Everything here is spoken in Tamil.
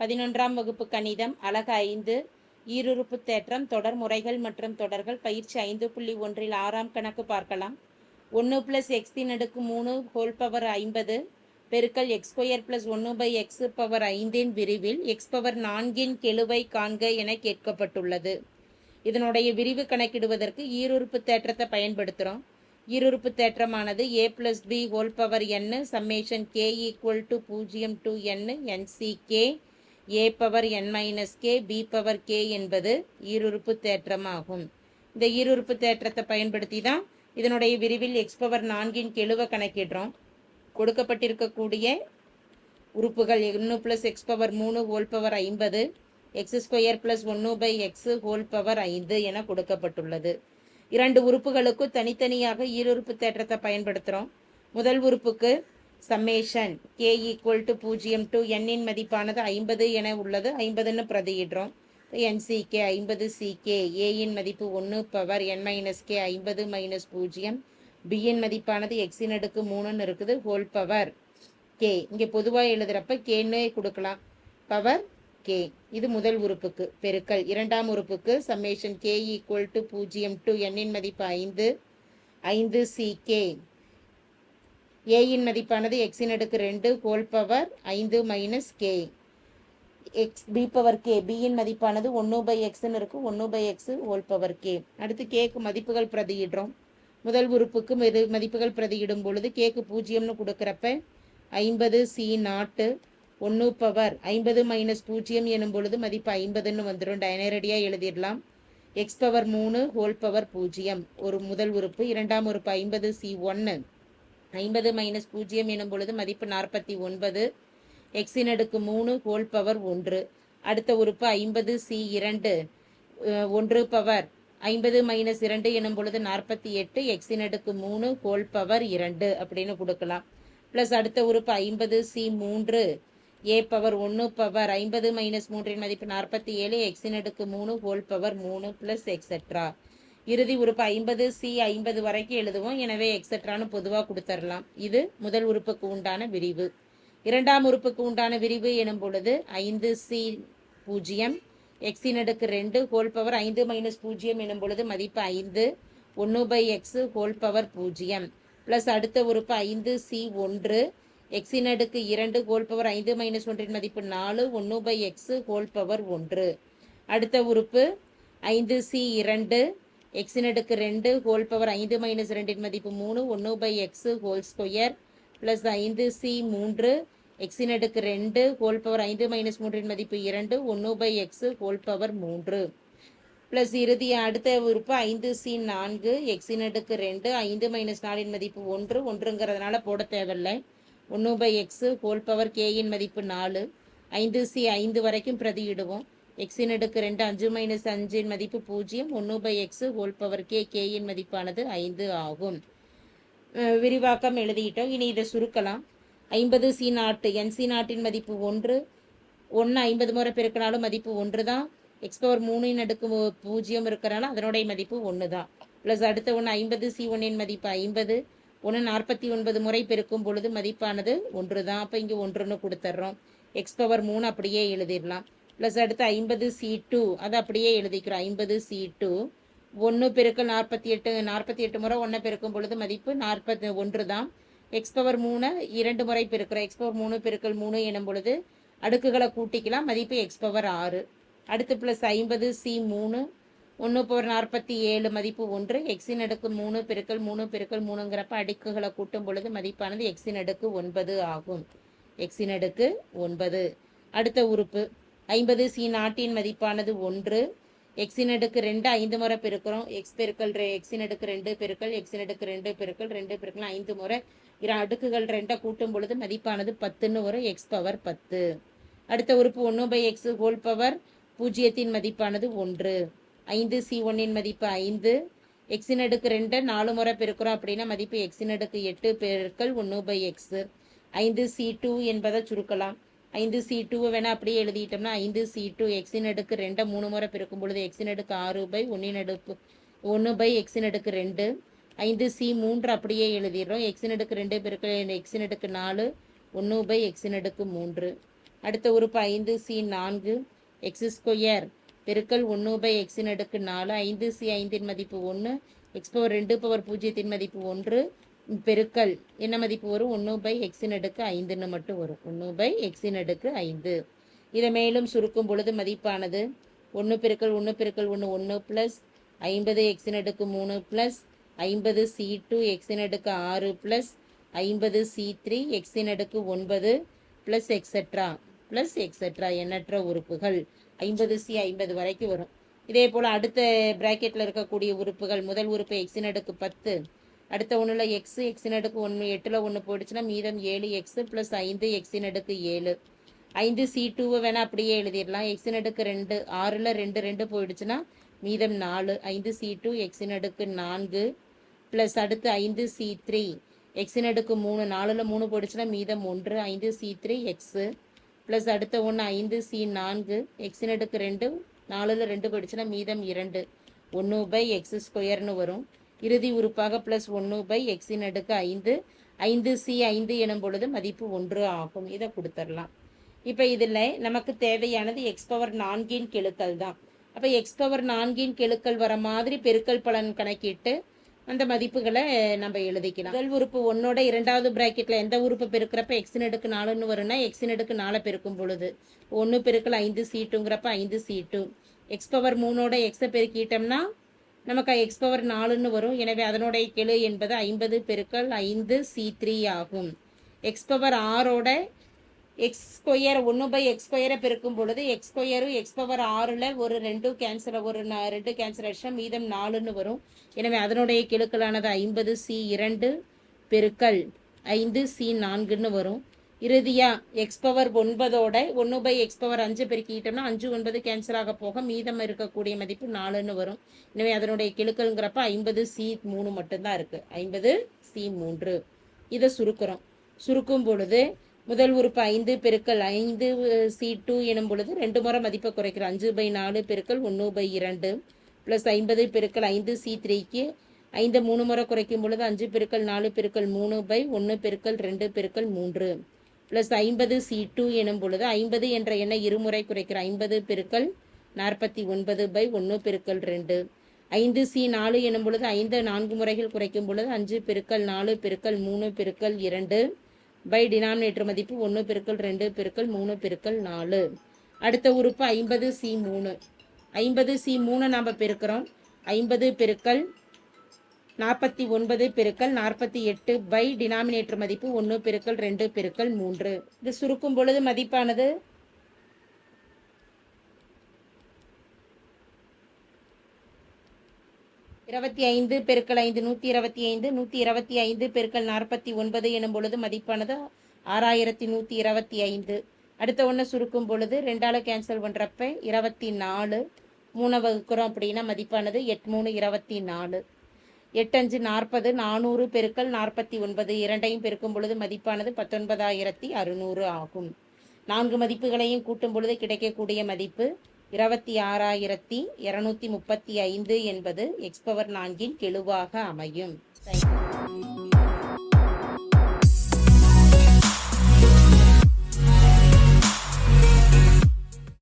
பதினொன்றாம் வகுப்பு கணிதம் அழகு ஐந்து ஈருறுப்பு தேற்றம் தொடர் முறைகள் மற்றும் தொடர்கள் பயிற்சி ஐந்து புள்ளி ஒன்றில் ஆறாம் கணக்கு பார்க்கலாம். ஒன்று ப்ளஸ் எக்ஸின் அடுக்கு மூணு ஹோல் பவர் ஐம்பது பெருக்கல் எக்ஸ் ஸ்கொயர் ப்ளஸ் ஒன்று பை எக்ஸ் பவர் ஐந்தின் விரிவில் எக்ஸ் பவர் நான்கின் கெழுவை காண்க என கேட்கப்பட்டுள்ளது. இதனுடைய விரிவு கணக்கிடுவதற்கு ஈருறுப்பு தேற்றத்தை பயன்படுத்துகிறோம் ஈருறுப்பு தேற்றமானது A plus B whole power N summation K equal to பூஜ்ஜியம் to N NC K A power N minus K B power K என்பது ஈருறுப்பு தேற்றமாகும். இந்த ஈருறுப்பு தேற்றத்தை பயன்படுத்தி தான் இதனுடைய விரிவில் எக்ஸ் பவர் நான்கின் கெழுவை கணக்கிடுறோம். கொடுக்கப்பட்டிருக்கக்கூடிய உறுப்புகள் ஒன்று ப்ளஸ் எக்ஸ் பவர் மூணு ஹோல் பவர் ஐம்பது எக்ஸ் ஸ்கொயர் ப்ளஸ் ஒன்று பை எக்ஸ் ஹோல் பவர் ஐந்து என கொடுக்கப்பட்டுள்ளது. இரண்டு உறுப்புகளுக்கு தனித்தனியாக ஈருறுப்பு தேற்றத்தை பயன்படுத்துகிறோம் முதல் உறுப்புக்கு சம்மேஷன். கே ஈக்குவல் டு பூஜ்ஜியம் டு எண்ணின் மதிப்பானது ஐம்பது என உள்ளது. ஐம்பதுன்னு பிரதியிடுறோம். என்சிகே ஐம்பது சிகே ஏயின் மதிப்பு ஒன்று பவர் என் மைனஸ் கே ஐம்பது மைனஸ் பூஜ்ஜியம். பியின் மதிப்பானது எக்ஸின் அடுக்கு மூணுன்னு இருக்குது. ஹோல் பவர் கே இங்கே பொதுவாக எழுதுகிறப்ப கேன்னு கொடுக்கலாம். பவர் கே இது முதல் உறுப்புக்கு பெருக்கல். இரண்டாம் உறுப்புக்கு சம்மேஷன் கே ஈக்குவல் டு பூஜ்ஜியம் டு எண்ணின் மதிப்பு ஐந்து. ஐந்து சி கே ஏயின் மதிப்பானது எக்ஸின் அடுக்கு ரெண்டு ஹோல் பவர் ஐந்து minus K X B power K பியின் மதிப்பானது ஒன்று பை எக்ஸ்ன்னு இருக்குது ஒன்று by X whole power K அடுத்து கேக்கு மதிப்புகள் பிரதியிடுறோம். முதல் உறுப்புக்கு மெது மதிப்புகள் பிரதியிடும் பொழுது கேக்கு பூஜ்ஜியம்னு கொடுக்குறப்ப ஐம்பது சி நாட்டு ஒன்று பவர் ஐம்பது மைனஸ் பூஜ்ஜியம் எனும் பொழுது மதிப்பு ஐம்பதுன்னு வந்துடும் நேரடியாக எழுதிடலாம். எக்ஸ் பவர் மூணு ஹோல் பவர் பூஜ்ஜியம். ஒரு முதல் உறுப்பு. இரண்டாம் உறுப்பு ஐம்பது சி ஒன்று ஐம்பது மைனஸ் பூஜ்ஜியம் எனும் பொழுது மதிப்பு நாற்பத்தி ஒன்பது. எக்ஸின் அடுக்கு மூணு ஹோல் பவர் ஒன்று. அடுத்த உறுப்பு ஐம்பது சி இரண்டு ஒன்று பவர் ஐம்பது மைனஸ் இரண்டு எனும் பொழுது நாற்பத்தி எட்டு. எக்ஸின் அடுக்கு மூணு ஹோல் பவர் இரண்டு அப்படின்னு கொடுக்கலாம். ப்ளஸ் அடுத்த உறுப்பு ஐம்பது சி மூன்று. ஏ பவர் ஒன்று பவர் ஐம்பது மைனஸ் மூன்றின் மதிப்பு நாற்பத்தி ஏழு. எக்ஸின் அடுக்கு மூணு ஹோல் பவர் மூணு ப்ளஸ் எக்ஸெட்ரா இறுதி உறுப்பு ஐம்பது சி ஐம்பது வரைக்கும் எழுதுவோம். எனவே எக்ஸெட்ரான்னு பொதுவாக கொடுத்துடலாம் இது முதல் உறுப்புக்கு உண்டான விரிவு. இரண்டாம் உறுப்புக்கு உண்டான விரிவு எனும் பொழுது ஐந்து சி பூஜ்ஜியம் எக்ஸின் அடுக்கு ரெண்டு ஹோல் பவர் ஐந்து மைனஸ் பூஜ்ஜியம் எனும் பொழுது மதிப்பு ஐந்து ஒன்று பை எக்ஸ் ஹோல் பவர் பூஜ்ஜியம். ப்ளஸ் அடுத்த உறுப்பு ஐந்து சி ஒன்று எக்ஸின் அடுக்கு இரண்டு ஹோல் பவர் ஐந்து மைனஸ் ஒன்றின் மதிப்பு நாலு ஒன்று பை எக்ஸ் ஹோல் பவர் ஒன்று. அடுத்த உறுப்பு ஐந்து சி இரண்டு எக்ஸின் அடுக்கு ரெண்டு ஹோல் பவர் ஐந்து மைனஸ் ரெண்டின் மதிப்பு மூணு ஒன்று by X whole square plus ஐந்து சி மூன்று. எக்ஸின் அடுக்கு ரெண்டு ஹோல் பவர் ஐந்து மைனஸ் மூன்றின் மதிப்பு இரண்டு ஒன்று பை எக்ஸ் ஹோல் பவர் மூன்று. ப்ளஸ் இறுதி அடுத்த உறுப்பு ஐந்து சி நான்கு எக்ஸின் அடுக்கு ரெண்டு ஐந்து மைனஸ் நாலின் மதிப்பு ஒன்று. ஒன்றுங்கிறதுனால போட தேவையில்லை. ஒன்று பை எக்ஸு ஹோல் பவர் கேயின் மதிப்பு நாலு. ஐந்து சி ஐந்து வரைக்கும் பிரதியிடுவோம் எக்ஸின் அடுக்கு ரெண்டு அஞ்சு மைனஸ் அஞ்சின் மதிப்பு பூஜ்ஜியம். ஒன்று by X whole power K கேயின் மதிப்பானது ஐந்து ஆகும். விரிவாக்கம் எழுதிட்டோம். இனி இதை சுருக்கலாம். ஐம்பது சி நாட்டு என்சி நாட்டின் மதிப்பு ஒன்று. ஒன்று ஐம்பது முறை பெருக்கினாலும் மதிப்பு ஒன்று தான். எக்ஸ் பவர் மூணின் அடுக்கு பூஜ்ஜியம் இருக்கிறனால அதனுடைய மதிப்பு ஒன்று தான். ப்ளஸ் அடுத்த ஒன்று ஐம்பது சி ஒன்றின் மதிப்பு ஐம்பது. ஒன்று நாற்பத்தி ஒன்பது முறை பெருக்கும் பொழுது மதிப்பானது ஒன்று தான். அப்போ இங்கே ஒன்றுன்னு கொடுத்துட்றோம் எக்ஸ் பவர் மூணு அப்படியே எழுதிடலாம். ப்ளஸ் அடுத்து ஐம்பது சி டூ அதை அப்படியே எழுதிக்கிறோம். ஐம்பது சி டூ ஒன்று பெருக்கல் நாற்பத்தி எட்டு நாற்பத்தி எட்டு முறை ஒன்றை பெருக்கும் பொழுது மதிப்பு நாற்பத்தி ஒன்று தான். எக்ஸ் பவர் மூணு இரண்டு முறை பெருக்கிறோம். எக்ஸ் பவர் மூணு பெருக்கல் மூணு எனும் பொழுது அடுக்குகளை கூட்டிக்கலாம். மதிப்பு எக்ஸ் பவர் ஆறு. அடுத்து ப்ளஸ் ஐம்பது சி மூணு ஒன்று பவர் நாற்பத்தி ஏழு மதிப்பு ஒன்று. எக்ஸின் அடுக்கு மூணு பெருக்கல் மூணு பெருக்கல் மூணுங்கிறப்ப அடுக்குகளை கூட்டும் பொழுது மதிப்பானது எக்ஸின் அடுக்கு ஒன்பது ஆகும். எக்ஸின் அடுக்கு ஒன்பது. அடுத்த உறுப்பு. ஐம்பது சி நாட்டின் மதிப்பானது ஒன்று. எக்ஸின் அடுக்கு ரெண்டு ஐந்து முறை பெருக்கிறோம். எக்ஸ் பெருக்கல் ரெ எக்ஸின் அடுக்கு ரெண்டு பெருக்கல் எக்ஸின் அடுக்கு ரெண்டு பெருக்கல் ரெண்டு பெருக்கல் ஐந்து முறை. இரு அடுக்குகள் ரெண்டை கூட்டும் பொழுது மதிப்பானது பத்துன்னு வரும் எக்ஸ் பவர் பத்து. அடுத்த உறுப்பு ஒன்று பை எக்ஸ் ஹோல் பவர் பூஜ்ஜியத்தின் மதிப்பானது ஒன்று. ஐந்து சி ஒன்னின் மதிப்பு ஐந்து. எக்ஸின் அடுக்கு ரெண்டை நாலு முறை பெருக்கிறோம் அப்படின்னா மதிப்பு எக்ஸின் அடுக்கு எட்டு பெருக்கல் ஒன்று பை எக்ஸு ஐந்து சி டூ என்பதை சுருக்கலாம். ஐந்து சி டூவை வேணால் அப்படியே எழுதிட்டோம்னா ஐந்து சி டூ எக்ஸின் அடுக்கு ரெண்டை மூணு முறை பிறக்கும் பொழுது எக்ஸின் அடுக்கு ஆறு பை ஒன்றின் அடுப்பு ஒன்று பை எக்ஸின் அடுக்கு ரெண்டு. ஐந்து சி மூன்று அப்படியே எழுதிடுறோம். எக்ஸின் அடுக்கு ரெண்டு பெருக்கல் எக்ஸின் அடுக்கு நாலு ஒன்று பை எக்ஸின் அடுக்கு மூன்று. அடுத்த உறுப்பு ஐந்து சி நான்கு எக்ஸ் ஸ்கொயர் பெருக்கல் ஒன்று பை எக்ஸின் அடுக்கு நாலு ஐந்து சி ஐந்தின் மதிப்பு ஒன்று எக்ஸ் பவர் ரெண்டு பவர் பூஜ்ஜியத்தின் மதிப்பு ஒன்று பெருக்கல். என்ன மதிப்பு வரும்? ஒன்று பை எக்ஸின் அடுக்கு ஐந்துன்னு மட்டும் வரும். ஒன்று பை எக்ஸின் அடுக்கு ஐந்து. இதை மேலும் சுருக்கும் பொழுது மதிப்பானது ஒன்று பெருக்கல் ஒன்று பெருக்கல் ஒன்று ஒன்று ப்ளஸ் ஐம்பது எக்ஸின் அடுக்கு மூணு ப்ளஸ் ஐம்பது சி டூ எக்ஸின் அடுக்கு ஆறு ப்ளஸ் ஐம்பது சி த்ரீ எக்ஸின் அடுக்கு ஒன்பது ப்ளஸ் எக்ஸெட்ரா ப்ளஸ் எக்ஸெட்ரா எண்ணற்ற உறுப்புகள். ஐம்பது சி ஐம்பது வரைக்கும் வரும். இதே போல் அடுத்த ப்ராக்கெட்டில் இருக்கக்கூடிய உறுப்புகள் முதல் உறுப்பு எக்ஸின் அடுக்கு பத்து. அடுத்த ஒன்றில் எக்ஸ் எக்ஸின் அடுக்கு ஒன்று எட்டில் ஒன்று போயிடுச்சுன்னா மீதம் ஏழு எக்ஸு ப்ளஸ் ஐந்து எக்ஸின் அடுக்கு ஏழு. ஐந்து சி டூவை வேணால் அப்படியே எழுதிடலாம். எக்ஸின் அடுக்கு ரெண்டு ஆறில் ரெண்டு ரெண்டு போயிடுச்சுன்னா மீதம் நாலு. ஐந்து சி டூ எக்ஸின் அடுக்கு நான்கு ப்ளஸ் அடுத்து ஐந்து சி த்ரீ எக்ஸின் அடுக்கு மூணு நாலில் மூணு போயிடுச்சுன்னா மீதம் ஒன்று. ஐந்து சி த்ரீ எக்ஸு ப்ளஸ் அடுத்த ஒன்று ஐந்து சி நான்கு. எக்ஸின் அடுக்கு ரெண்டு நாலில் ரெண்டு போயிடுச்சுன்னா மீதம் இரண்டு. ஒன்று பை எக்ஸ் ஸ்கொயர்னு வரும். இறுதி உறுப்பாக ப்ளஸ் ஒன்று பை எக்ஸின் அடுக்கு ஐந்து ஐந்து சி ஐந்து எனும் பொழுது மதிப்பு ஒன்று ஆகும். இதை கொடுத்துடலாம். இப்போ இதில் நமக்கு தேவையானது எக்ஸ் பவர் நான்கின் கெழுக்கள் தான். அப்போ எக்ஸ் பவர் நான்கின் கெழுக்கள் வர மாதிரி பெருக்கல் பலன் கணக்கிட்டு அந்த மதிப்புகளை நம்ம எழுதிக்கலாம். முதல் உறுப்பு ஒன்னோட இரண்டாவது பிராக்கெட்டில் எந்த உறுப்பு பெருக்கிறப்ப எக்ஸின் எடுக்கு நாலுன்னு வரும்னா எக்ஸின் எடுக்கு நாலை பெருக்கும் பொழுது ஒன்று பெருக்கல் ஐந்து சீட்டுங்கிறப்ப ஐந்து சீட்டு எக்ஸ் பவர் மூணோட எக்ஸை பெருக்கிட்டோம்னா நமக்கு எக்ஸ் பவர் நாலுன்னு வரும். எனவே அதனுடைய கெழு என்பது ஐம்பது பெருக்கல் ஐந்து சி த்ரீ ஆகும். எக்ஸ் பவர் ஆறோட எக்ஸ் ஸ்கொயர் ஒன்று பை எக்ஸ் ஸ்கொயரை பெருக்கும் பொழுது எக்ஸ் ஸ்கொயரும் எக்ஸ் பவர் ஆறில் ஒரு ரெண்டும் கேன்சல் ஒரு ரெண்டு கேன்சல் அடிச்சா மீதம் நாலுன்னு வரும். எனவே அதனுடைய கிழுக்களானது ஐம்பது சி இரண்டு பெருக்கல் ஐந்து சி நான்குன்னு வரும். இறுதியாக எக்ஸ் பவர் ஒன்பதோட ஒன்று பை எக்ஸ் பவர் அஞ்சு பெருக்கிட்டோம்னா அஞ்சு ஒன்பது கேன்சல் ஆக போக மீதம் இருக்கக்கூடிய மதிப்பு நாலுன்னு வரும். எனவே அதனுடைய கிழக்கல்ங்கிறப்ப ஐம்பது சி மூணு மட்டும்தான் இருக்குது ஐம்பது சி மூன்று. இதை சுருக்கிறோம். சுருக்கும் பொழுது முதல் உறுப்பு ஐந்து பெருக்கல் ஐந்து சி டூ எனும் பொழுது ரெண்டு முறை மதிப்பை குறைக்கிறோம் அஞ்சு பை நாலு பெருக்கல் ஒன்று பை இரண்டு. ப்ளஸ் ஐம்பது பெருக்கல் ஐந்து சி த்ரீக்கு ஐந்து மூணு முறை குறைக்கும் பொழுது அஞ்சு பெருக்கல் நாலு பெருக்கல் மூணு பை ஒன்று பெருக்கல் ரெண்டு பெருக்கல் மூன்று. ப்ளஸ் ஐம்பது சி டூ எனும் பொழுது ஐம்பது என்ற எண்ணை இருமுறை குறைக்கிற ஐம்பது பெருக்கல் நாற்பத்தி ஒன்பது பை ஒன்று பெருக்கல் ரெண்டு. ஐந்து சி நாலு எனும் பொழுது ஐந்து நான்கு முறைகள் குறைக்கும் பொழுது அஞ்சு பெருக்கல் நாலு பெருக்கல் மூணு பெருக்கல் இரண்டு பை டினாமினேட்டர் மதிப்பு ஒன்று பெருக்கல் ரெண்டு பெருக்கல் மூணு பெருக்கல் நாலு. அடுத்த உறுப்பு ஐம்பது சி மூணு. ஐம்பது சி மூணு நாம் பெருக்கிறோம். ஐம்பது பெருக்கல் நாற்பத்தி ஒன்பது பெருக்கல் நாற்பத்தி எட்டு பை டினாமினேட்டர் மதிப்பு ஒன்று பெருக்கல் ரெண்டு பெருக்கல் மூன்று. இது சுருக்கும் பொழுது மதிப்பானது? இருபத்தி ஐந்து பெருக்கல் ஐந்து நூற்றி இருபத்தி ஐந்து நூற்றி இருபத்தி ஐந்து பெருக்கல் நாற்பத்தி ஒன்பது எனும் பொழுது மதிப்பானது ஆறாயிரத்தி நூற்றி இருபத்தி ஐந்து. அடுத்த ஒன்று சுருக்கும் பொழுது ரெண்டால் கேன்சல் பண்ணுறப்ப இருபத்தி நாலு மூணை வகுக்கிறோம் அப்படின்னா மதிப்பானது எட் மூணு இருபத்தி நாலு. எட்டஞ்சு நாற்பது நானூறு பெருக்கல் நாற்பத்தி ஒன்பது இரண்டையும் பெருக்கும் பொழுது மதிப்பானது பத்தொன்பதாயிரத்தி அறுநூறு ஆகும். நான்கு மதிப்புகளையும் கூட்டும் பொழுது கிடைக்கக்கூடிய மதிப்பு இருபத்தி ஆறாயிரத்தி இரநூத்தி முப்பத்தி ஐந்து என்பது எக்ஸ்பவர் நான்கின் கெழுவாக அமையும். தேங்க்யூ